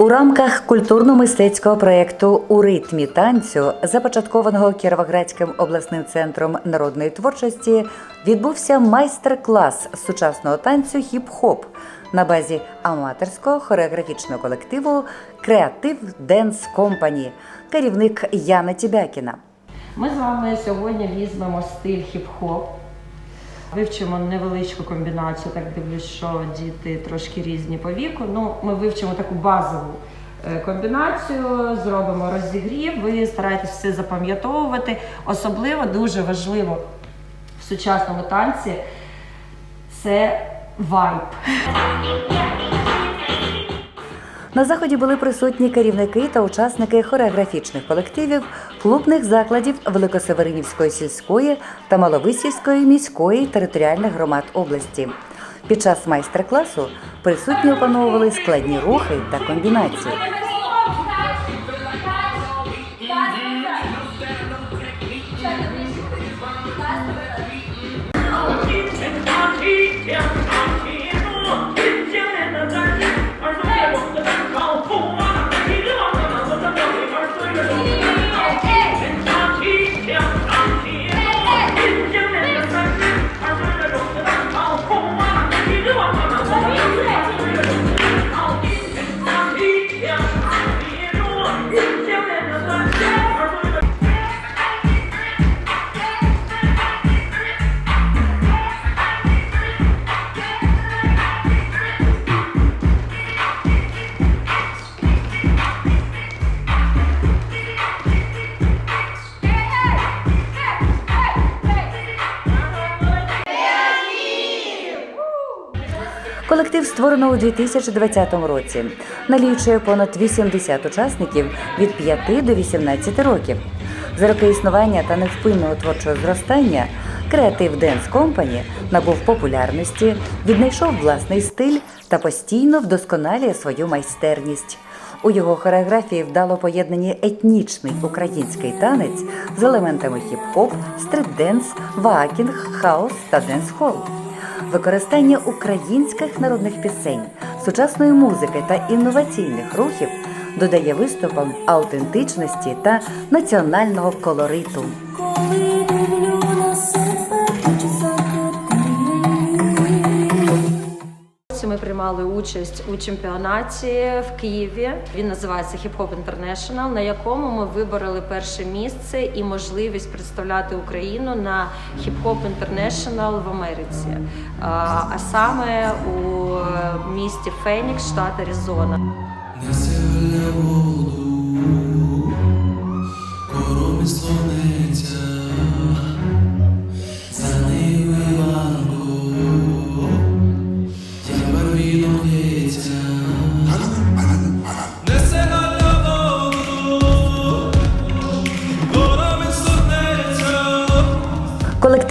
У рамках культурно-мистецького проєкту У ритмі танцю, започаткованого Кіровоградським обласним центром народної творчості, відбувся майстер-клас сучасного танцю хіп-хоп на базі аматорського хореографічного колективу Креатив Денс Компані, керівник Яна Тібякіна. Ми з вами сьогодні візьмемо стиль хіп-хоп. Вивчимо невеличку комбінацію, так дивлюсь, що діти трошки різні по віку. Ну, ми вивчимо таку базову е, комбінацію, зробимо розігрів. Ви стараєтесь все запам'ятовувати. Особливо дуже важливо в сучасному танці це вайб. На заході були присутні керівники та учасники хореографічних колективів клубних закладів Великосеверинівської сільської та Маловисівської міської територіальних громад області. Під час майстер-класу присутні опановували складні рухи та комбінації. Колектив створено у 2020 році. Налічує понад 80 учасників від 5 до 18 років. За роки існування та невпинного творчого зростання Creative Dance Company набув популярності, віднайшов власний стиль та постійно вдосконалює свою майстерність. У його хореографії вдало поєднані етнічний український танець з елементами хіп-хоп, стрит-денс, ваакінг, хаос та денс-хол використання українських народних пісень, сучасної музики та інноваційних рухів додає виступам аутентичності та національного колориту. Ми приймали участь у чемпіонаті в Києві. Він називається Hip Hop International, на якому ми вибороли перше місце і можливість представляти Україну на Hip Hop International в Америці, а саме у місті Фенікс, штат Аризона. Коромі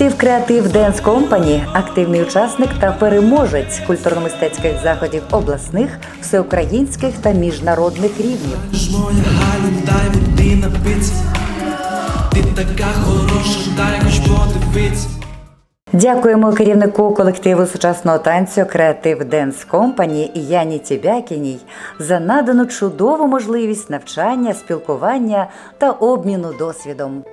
Колектив Creative Dance Company – активний учасник та переможець культурно-мистецьких заходів обласних, всеукраїнських та міжнародних рівнів. Ж моя Галя, дай води. Ти така хороша, дай хоч подивиться. Дякуємо керівнику колективу сучасного танцю Creative Dance Company Яні Тібякіній за надану чудову можливість навчання, спілкування та обміну досвідом.